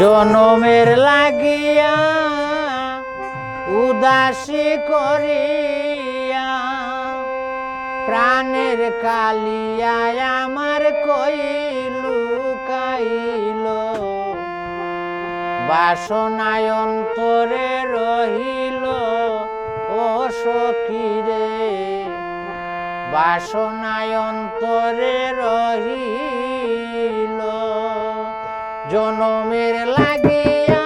জনমের লাগিয়া উদাসী করিয়া, প্রাণের কালিয়া আমার কইলু কাইল। বাসনায় অন্তরে রহিল, ও সকিরে বাসনায় রহিল। জনমের লাগিয়া